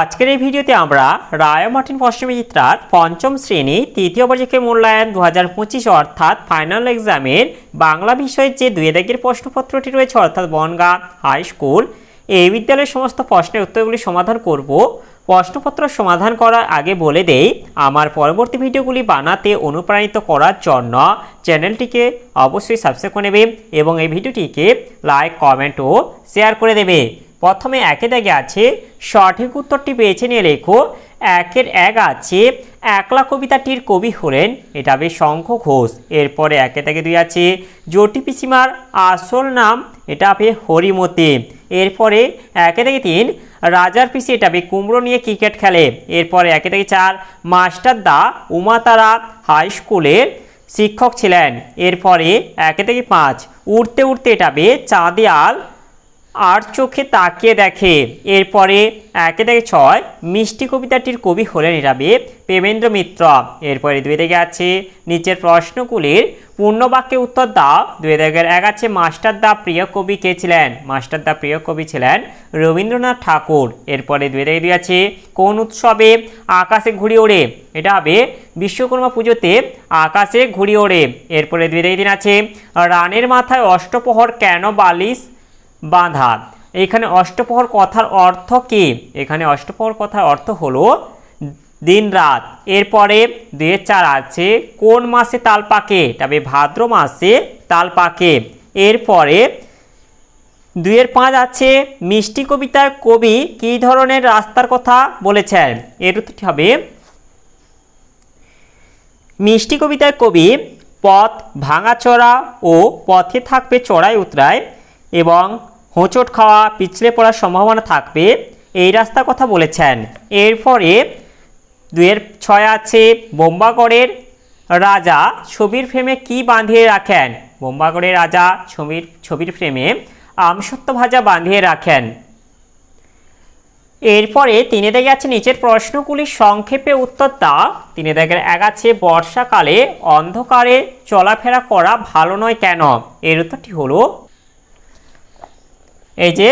আজকের এই ভিডিওতে আমরা রায় মার্টিন পশ্চিমী চিত্রার পঞ্চম শ্রেণি তৃতীয় পর্যায়ে মূল্যায়ন দু হাজার পঁচিশ অর্থাৎ ফাইনাল এক্সামের বাংলা বিষয়ের যে দুই দাগের প্রশ্নপত্রটি রয়েছে, অর্থাৎ বনগা হাই স্কুল এই বিদ্যালয়ের সমস্ত প্রশ্নের উত্তরগুলি সমাধান করব। প্রশ্নপত্র সমাধান করার আগে বলে দেই, আমার পরবর্তী ভিডিওগুলি বানাতে অনুপ্রাণিত করার জন্য চ্যানেলটিকে অবশ্যই সাবস্ক্রাইব করে নেবে এবং এই ভিডিওটিকে লাইক কমেন্ট ও শেয়ার করে দেবে। প্রথমে একে দাগে আছে, সঠিক উত্তরটি পেয়েছে নিয়ে লেখো। একের এক আছে, একলা কবিতাটির কবি হলেন এটা হবে শঙ্খ ঘোষ। এরপরে একে দাগে দুই আছে, জটি পিসিমার আসল নাম এটা হবে হরিমতি। এরপরে একে থেকে তিন, রাজার পিসি এটা হবে কুমড়ো নিয়ে ক্রিকেট খেলে। এরপরে একে থেকে চার, মাস্টার দা উমাতারা হাই স্কুলের শিক্ষক ছিলেন। এরপরে একে থেকে পাঁচ উঠতে উঠতে এটা হবে চাঁদিয়াল আর চোখে তাকিয়ে দেখে। এরপরে একে থেকে ছয়, মিষ্টি কবিতাটির কবি হলেন এরাবে প্রেমেন্দ্র মিত্র। এরপরে দুই থেকে আছে নিচের প্রশ্নগুলির পূর্ণবাক্যে উত্তর দাও দুই দাগের এক আছে মাস্টার দা প্রিয় কবি কে ছিলেন? মাস্টার দা প্রিয় কবি ছিলেন রবীন্দ্রনাথ ঠাকুর। এরপরে দুই দাগে দুই আছে কোন উৎসবে আকাশে ঘুড়ি ওড়ে? এটা হবে বিশ্বকর্মা পুজোতে আকাশে ঘুড়ি ওড়ে। এরপরে দুই দাগে দিন আছে রানের মাথায় অষ্টপ্রহর কেন বালিশ বাঁধা। এখানে অষ্টপ্রহর কথার অর্থ কি? এখানে অষ্টপ্রহর কথার অর্থ হলো দিন রাত এরপরে দুয়ের চার আছে, কোন মাসে তাল পাকে? তবে ভাদ্র মাসে তাল পাকে। এরপরে দুয়ের পাঁচ আছে, মিষ্টি কবিতার কবি কী ধরনের রাস্তার কথা বলেছেন? এর উত্তরটি হবে, মিষ্টি কবিতার কবি পথ ভাঙাচড়া ও পথে থাকবে চড়াই উতরায় এবং হোঁচট খাওয়া, পিছলে পড়ার সম্ভাবনা থাকবে, এই রাস্তার কথা বলেছেন। এরপরে দুয়ের ছয় আছে বোম্বাগড়ের রাজা ছবির ফ্রেমে কি বাঁধিয়ে রাখেন? বোম্বাগড়ের রাজা ছবির ছবির ফ্রেমে আমসত্ব ভাজা বাঁধিয়ে রাখেন। এরপরে তিনি দেখে আছে নিচের প্রশ্নগুলির সংক্ষেপে উত্তর দাও তিনি দেখেন এক আছে বর্ষাকালে অন্ধকারে চলাফেরা করা ভালো নয় কেন? এর উত্তরটি হলো এই যে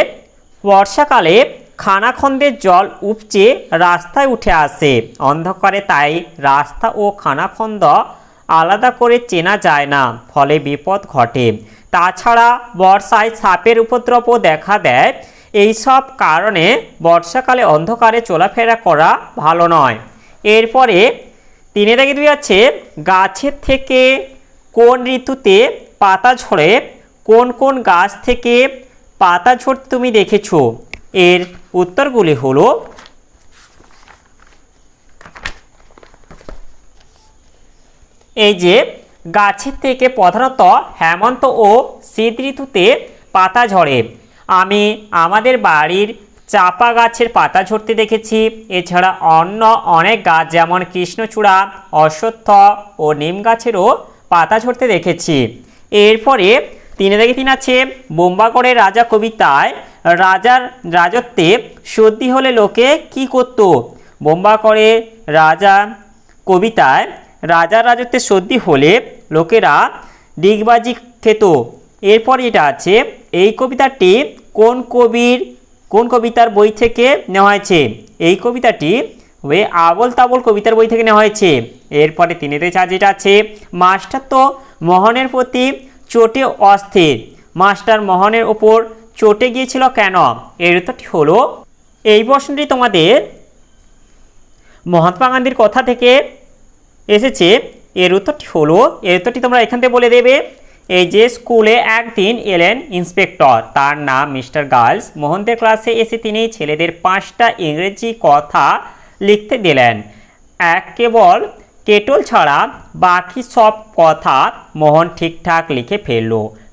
বর্ষাকালে খানাখন্দের জল উপচে রাস্তায় উঠে আসে। অন্ধকারে তাই রাস্তা ও খানাখন্দ আলাদা করে চেনা যায় না, ফলে বিপদ ঘটে। তাছাড়া বর্ষায় সাপের উপদ্রবও দেখা দেয়। এইসব কারণে বর্ষাকালে অন্ধকারে চলাফেরা করা ভালো নয়। এরপরে তিনে দেখে দুই আছে গাছের থেকে কোন ঋতুতে পাতা ঝরে, কোন কোন গাছ থেকে পাতা ঝরতে তুমি দেখেছ এর উত্তরগুলি হলো এই যে, গাছের থেকে প্রধানত হেমন্ত ও শীত ঋতুতে পাতা ঝরে। আমি আমাদের বাড়ির চাপা গাছের পাতা ঝরতে দেখেছি। এছাড়া অন্য অনেক গাছ, যেমন কৃষ্ণচূড়া, অশ্বত্থ ও নিম গাছেরও পাতা ঝরতে দেখেছি। এরপরে তিনে দেখে তিন আছে বোম্বাগড়ের রাজা কবিতায়, রাজার রাজত্বে সর্দি হলে লোকে কি করত? বোম্বাগড়ে রাজা কবিতায়, রাজার রাজত্বে সর্দি হলে লোকেরা ডিগবাজি খেত। এরপর এটা আছে, এই কবিতাটি কোন কবির, কোন কবিতার বই থেকে নেওয়া হয়েছে? এই কবিতাটি ওই আবল তাবল কবিতার বই থেকে নেওয়া হয়েছে। এরপরে তিনেতে চা যেটা আছে মাস্টার তো মোহনের প্রতি চোটে অস্থির। মাস্টার মোহনের ওপর চটে গিয়েছিল কেন? এর উত্তরটি হলো, এই প্রশ্নটি তোমাদের মহাত্মা গান্ধীর কথা থেকে এসেছে। এর উত্তরটি হলো এর উত্তরটি তোমরা এখান থেকে বলে দেবে, এই যে স্কুলে একদিন এলেন ইন্সপেক্টর, তার নাম মিস্টার গার্লস। মোহনদের ক্লাসে এসে তিনি ছেলেদের পাঁচটা ইংরেজি কথা লিখতে দিলেন। এক কেবল কেটল ছাড়া বাকি সব কথা মোহন ঠিকঠাক লিখে ফেলল।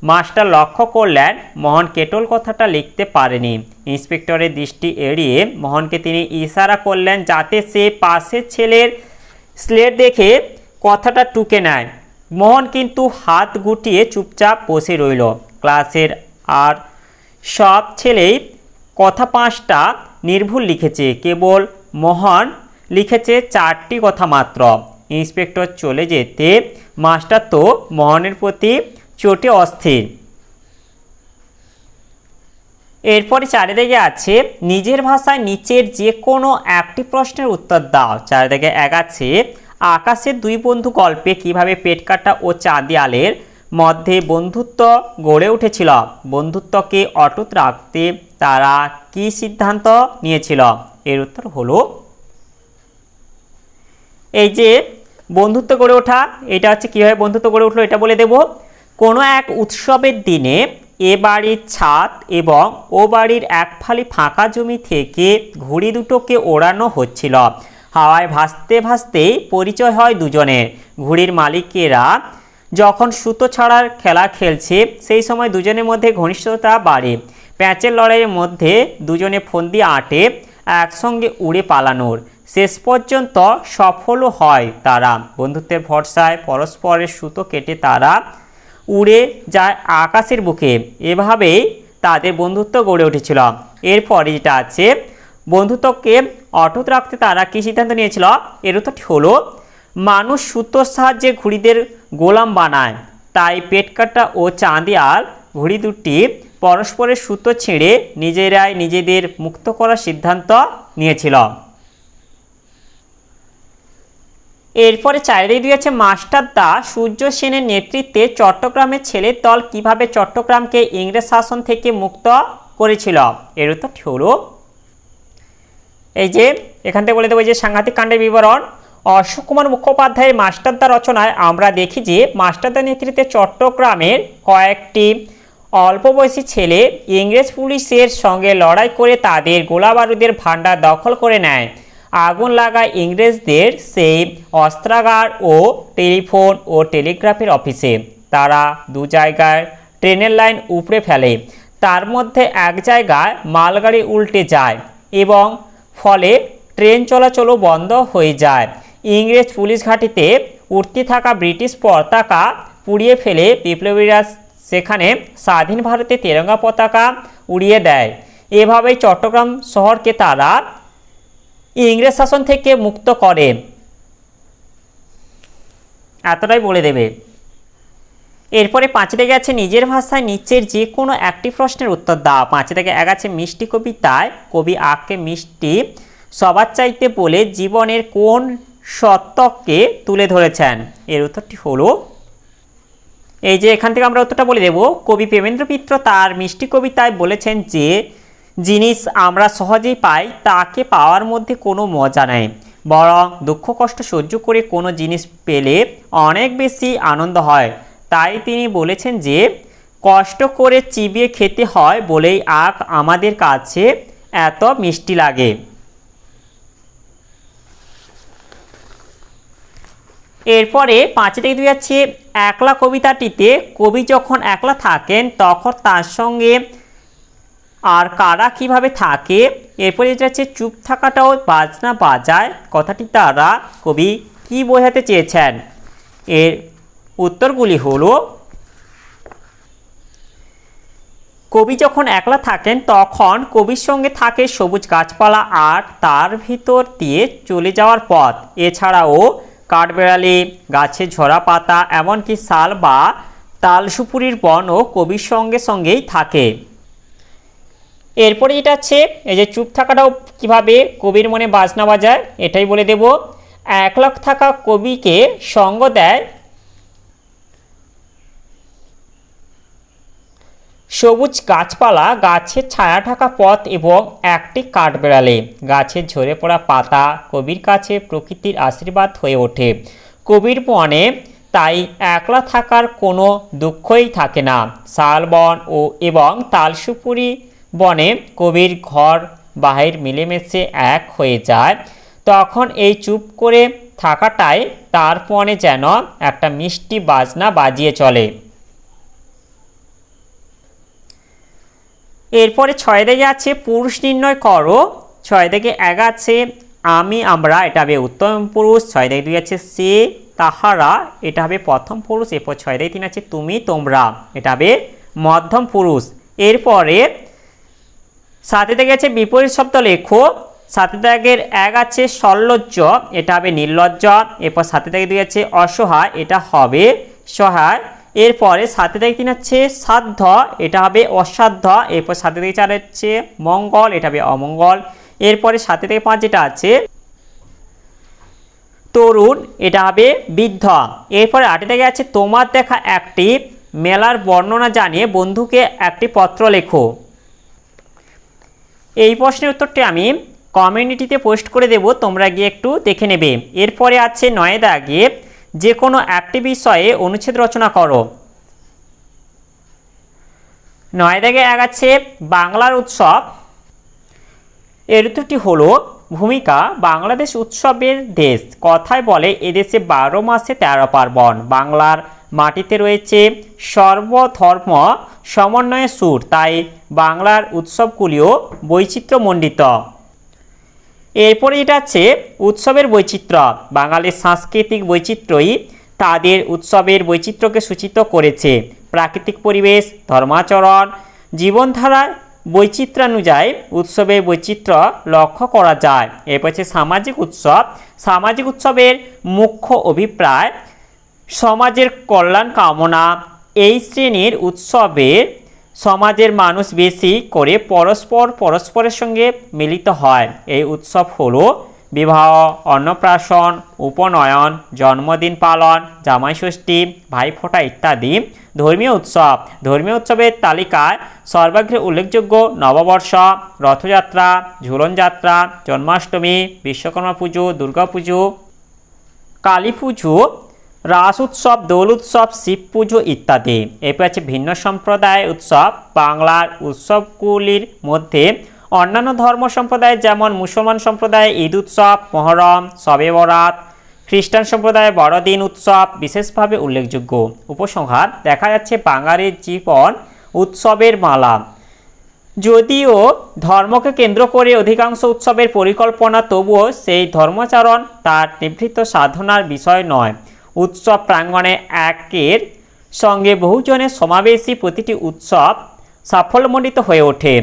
মাস্টার লক্ষ্য করলেন মোহন কেটল কথাটা লিখতে পারেনি। ইন্সপেক্টরের দৃষ্টি এড়িয়ে মোহনকে তিনি ইশারা করলেন যাতে সে পাশের ছেলের স্লেট দেখে কথাটা টুকে নেয়। মোহন কিন্তু হাত গুটিয়ে চুপচাপ বসে রইল। ক্লাসের আর সব ছেলেই কথা পাঁচটা নির্ভুল লিখেছে। কেবল মোহন লিখেছে চারটি কথা মাত্র। ইন্সপেক্টর চলে যেতে মাস্টার তো মোহনের প্রতি চোটে অস্থির। এরপরে চারিদিকে আছে, নিজের ভাষায় নিচের যে কোনো একটি প্রশ্নের উত্তর দাও। চারিদিকে এক আছে আকাশের দুই বন্ধু গল্পে কীভাবে পেট কাটা ও চাঁদিয়ালের মধ্যে বন্ধুত্ব গড়ে উঠেছিল, বন্ধুত্বকে অটুট রাখতে তারা কি সিদ্ধান্ত নিয়েছিল? এর উত্তর হলো, এই যে বন্ধুত্ব গড়ে ওঠা, এটা হচ্ছে কীভাবে বন্ধুত্ব গড়ে উঠল এটা বলে দেব। কোনো এক উৎসবের দিনে এ বাড়ির ছাদ এবং ও বাড়ির এক ফালি ফাঁকা জমি থেকে ঘুড়ি দুটোকে ওড়ানো হচ্ছিল। হাওয়ায় ভাসতে ভাসতেই পরিচয় হয় দুজনের। ঘুড়ির মালিকেরা যখন সুতো ছাড়ার খেলা খেলছে, সেই সময় দুজনের মধ্যে ঘনিষ্ঠতা বাড়ে। প্যাঁচের লড়াইয়ের মধ্যে দুজনে ফন্দি আটে, একসঙ্গে উড়ে পালানোর। শেষ পর্যন্ত সফলও হয় তারা। বন্ধুত্বের ভরসায় পরস্পরের সুতো কেটে তারা উড়ে যায় আকাশের বুকে। এভাবেই তাদের বন্ধুত্ব গড়ে উঠেছিল। এরপরে যেটা আছে, বন্ধুত্বকে অটুট রাখতে তারা কী সিদ্ধান্ত নিয়েছিল? এর উত্তরটি হলো, মানুষ সুতোর সাহায্যে ঘুড়িদের গোলাম বানায়। তাই পেটকাটা ও চাঁদিয়াল ঘুড়ি দুটি পরস্পরের সুতো ছেড়ে নিজেরাই নিজেদের মুক্ত করার সিদ্ধান্ত নিয়েছিল। এরপরে চারিদিকে দুই আছে মাস্টার দা, সূর্য সেনের নেতৃত্বে চট্টগ্রামের ছেলের দল কীভাবে চট্টগ্রামকে ইংরেজ শাসন থেকে মুক্ত করেছিল। এর উত্তরটি হলো। এই যে, এখান থেকে বলে দেবো যে সাংঘাতিক কাণ্ডের বিবরণ। অশোক কুমার মুখোপাধ্যায়ের মাস্টারদা রচনায় আমরা দেখি যে মাস্টারদা নেতৃত্বে চট্টগ্রামের কয়েকটি অল্প বয়সী ছেলে ইংরেজ পুলিশের সঙ্গে লড়াই করে তাদের গোলা বারুদের ভাণ্ডার দখল করে নেয়। আগুন লাগায় ইংরেজদের সেই অস্ত্রাগার ও টেলিফোন ও টেলিগ্রাফের অফিসে। তারা দু জায়গায় ট্রেনের লাইন উপড়ে ফেলে। তার মধ্যে এক জায়গায় মালগাড়ি উল্টে যায় এবং ফলে ট্রেন চলাচলও বন্ধ হয়ে যায়। ইংরেজ পুলিশ ঘাঁটিতে উঠতে থাকা ব্রিটিশ পতাকা পুড়িয়ে ফেলে বিপ্লবীরা সেখানে স্বাধীন ভারতে তেরঙ্গা পতাকা উড়িয়ে দেয়। এভাবেই চট্টগ্রাম শহরকে তারা ইংরেজ শাসন থেকে মুক্ত করে। এতটাই বলে দেবে। এরপরে পাঁচে আছে নিজের ভাষায় নিচের যে কোনো একটি প্রশ্নের উত্তর দাও। পাঁচে থেকে এক আছে মিষ্টি কবিতায়। কবি আঁকে মিষ্টি। সবার চাইতে বলে জীবনের কোন সত্যকে তুলে ধরেছেন। এর উত্তরটি হলো, এই যে এখান থেকে আমরা উত্তরটা বলে দেব। কবি প্রেমেন্দ্র মিত্র তার মিষ্টি কবিতায় বলেছেন যে জিনিস আমরা সহজেই পাই, তাকে পাওয়ার মধ্যে কোনো মজা নেই। বরং দুঃখ কষ্ট সহ্য করে কোনো জিনিস পেলে অনেক বেশি আনন্দ হয়। তাই তিনি বলেছেন যে, কষ্ট করে চিবিয়ে খেতে হয় বলেই আখ আমাদের কাছে এত মিষ্টি লাগে। এরপরে পাঁচে থেকে দুই আছে একলা কবিতাটিতে কবি যখন একলা থাকেন, তখন তার সঙ্গে আর কারা কীভাবে থাকে? এরপরে যেটা হচ্ছে চুপ থাকাটাও বাজনা বাজায়। কথাটি তারা কবি কি বোঝাতে চেয়েছেন? এর উত্তরগুলি হলো, কবি যখন একলা থাকেন, তখন কবির সঙ্গে থাকে সবুজ গাছপালা আর তার ভিতর দিয়ে চলে যাওয়ার পথ। এছাড়াও কাঠবেড়ালি গাছের ঝরা পাতা, এমনকি শাল বা তালসুপুরির বনও কবির সঙ্গে সঙ্গেই থাকে। এরপরে যেটা আছে, এই যে চুপ থাকাটাও কীভাবে কবির মনে বাজনা বাজায়, এটাই বলে দেব। একলাখ থাকা কবিকে সঙ্গ দেয় সবুজ গাছপালা গাছের ছায়া ঢাকা পথ এবং একটি কাঠবেড়ালে। গাছের ঝরে পড়া পাতা কবির কাছে প্রকৃতির আশীর্বাদ হয়ে ওঠে। কবির মনে, তাই একলা থাকার কোনো দুঃখই থাকে না। শালবন ও এবং তালসুপুরি বনে কবির ঘর বাহির মিলেমিশে এক হয়ে যায়। তখন এই চুপ করে থাকাটাই তার মনে যেন একটা মিষ্টি বাজনা বাজিয়ে চলে। এরপরে ছয় দিকে আছে, পুরুষ নির্ণয় করো। ছয় দিকে এক আছে, আমি, আমরা, এটা হবে উত্তম পুরুষ। ছয় দিকে দুই আছে, সে, তাহারা, এটা হবে প্রথম পুরুষ। এরপর ছয় দিকে তিন আছে, তুমি, তোমরা। এটা হবে মধ্যম পুরুষ। এরপরে সাথে থেকে আছে বিপরীত শব্দ লেখো। সাথে দাগের এক আছে সল্লজ্জ, এটা হবে নির্লজ্জ। এরপর সাথে থেকে দুই আছে অসহায়, এটা হবে সহায়। এরপরে সাথে থেকে তিন হচ্ছে সাধ্য, এটা হবে অসাধ্য। এরপর সাথে থেকে চার হচ্ছে মঙ্গল, এটা হবে অমঙ্গল। এরপরে সাথে থেকে পাঁচ, যেটা আছে তরুণ, এটা হবে বৃদ্ধ। এরপরে আটে থেকে আছে তোমার দেখা একটি, মেলার বর্ণনা জানিয়ে বন্ধুকে একটি পত্র লেখো। এই প্রশ্নের উত্তরটি আমি কমিউনিটিতে পোস্ট করে দেব, তোমরা গিয়ে একটু দেখে নেবে। এরপরে আছে নয় দাগে যে কোনো একটি বিষয়ে অনুচ্ছেদ রচনা করো। নয় দাগে এক আছে, বাংলার উৎসব। এর উত্তরটি হলো, ভূমিকা, বাংলাদেশ উৎসবের দেশ। কথায় বলে, এদেশে বারো মাসে তেরো পার্বণ। বাংলার মাটিতে রয়েছে সর্বধর্ম সমন্বয়ের সুর, তাই বাংলার উৎসবগুলিও বৈচিত্র্যমণ্ডিত। এরপরে এটা আছে উৎসবের বৈচিত্র্য। বাঙালির সাংস্কৃতিক বৈচিত্র্যই তাদের উৎসবের বৈচিত্র্যকে সূচিত করেছে। প্রাকৃতিক পরিবেশ, ধর্মাচরণ, জীবনধারার বৈচিত্র্যানুযায়ী উৎসবের বৈচিত্র্য লক্ষ্য করা যায়। এরপর সামাজিক উৎসব। সামাজিক উৎসবের মুখ্য অভিপ্রায় সমাজের কল্যাণ কামনা। এই শ্রেণির উৎসবের সমাজের মানুষ বেশি করে পরস্পর পরস্পরের সঙ্গে মিলিত হয়। এই উৎসব হলো বিবাহ, অন্নপ্রাশন, উপনয়ন, জন্মদিন পালন, জামাই ষষ্ঠী, ভাইফোঁটা ইত্যাদি ধর্মীয় উৎসব। ধর্মীয় উৎসবের তালিকায় সর্বাগ্রে উল্লেখযোগ্য নববর্ষ, রথযাত্রা, ঝুলন যাত্রা, জন্মাষ্টমী, বিশ্বকর্মা পুজো, দুর্গা পুজো, কালী পুজো রাস উৎসব দোল উৎসব শিব পুজো ইত্যাদি। এরপর আছে ভিন্ন সম্প্রদায় উৎসব। বাংলার উৎসবগুলির মধ্যে অন্যান্য ধর্ম সম্প্রদায় যেমন মুসলমান সম্প্রদায় ঈদ উৎসব, মহরম শবে বরাত, খ্রিস্টান সম্প্রদায় বড়দিন উৎসব বিশেষভাবে উল্লেখযোগ্য। উপসংহার, দেখা যাচ্ছে বাঙালির জীবন উৎসবের মালা। যদিও ধর্মকে কেন্দ্র করে অধিকাংশ উৎসবের পরিকল্পনা, তবুও সেই ধর্মাচরণ তার নিভৃত সাধনার বিষয় নয়। উৎসব প্রাঙ্গণে একের সঙ্গে বহুজনের সমাবেশী প্রতিটি উৎসব সাফল্যমণ্ডিত হয়ে ওঠে।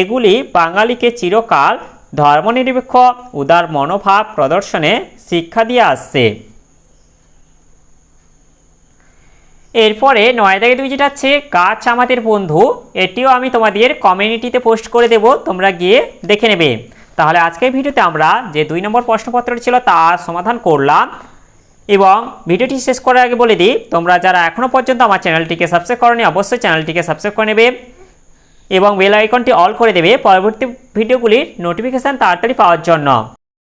এগুলি বাঙালিকে চিরকাল ধর্মনিরপেক্ষ, উদার মনোভাব প্রদর্শনে শিক্ষা দিয়ে আসছে। এরপরে নয় দুই যেটা আছে গাছ আমাদের বন্ধু। এটিও আমি তোমাদের কমিউনিটিতে পোস্ট করে দেব, তোমরা গিয়ে দেখে নেবে। তাহলে আজকের ভিডিওতে আমরা যে দুই নম্বর প্রশ্নপত্রটি ছিল তার সমাধান করলাম। এবং ভিডিওটি শেষ করার আগে বলে দিই, তোমরা যারা এখনও পর্যন্ত আমার চ্যানেলটিকে সাবস্ক্রাইব করনি, অবশ্যই চ্যানেলটিকে সাবস্ক্রাইব করে নেবে এবং বেল আইকনটি অল করে দেবে। পরবর্তী ভিডিওগুলির নোটিফিকেশান তাড়াতাড়ি পাওয়ার জন্য।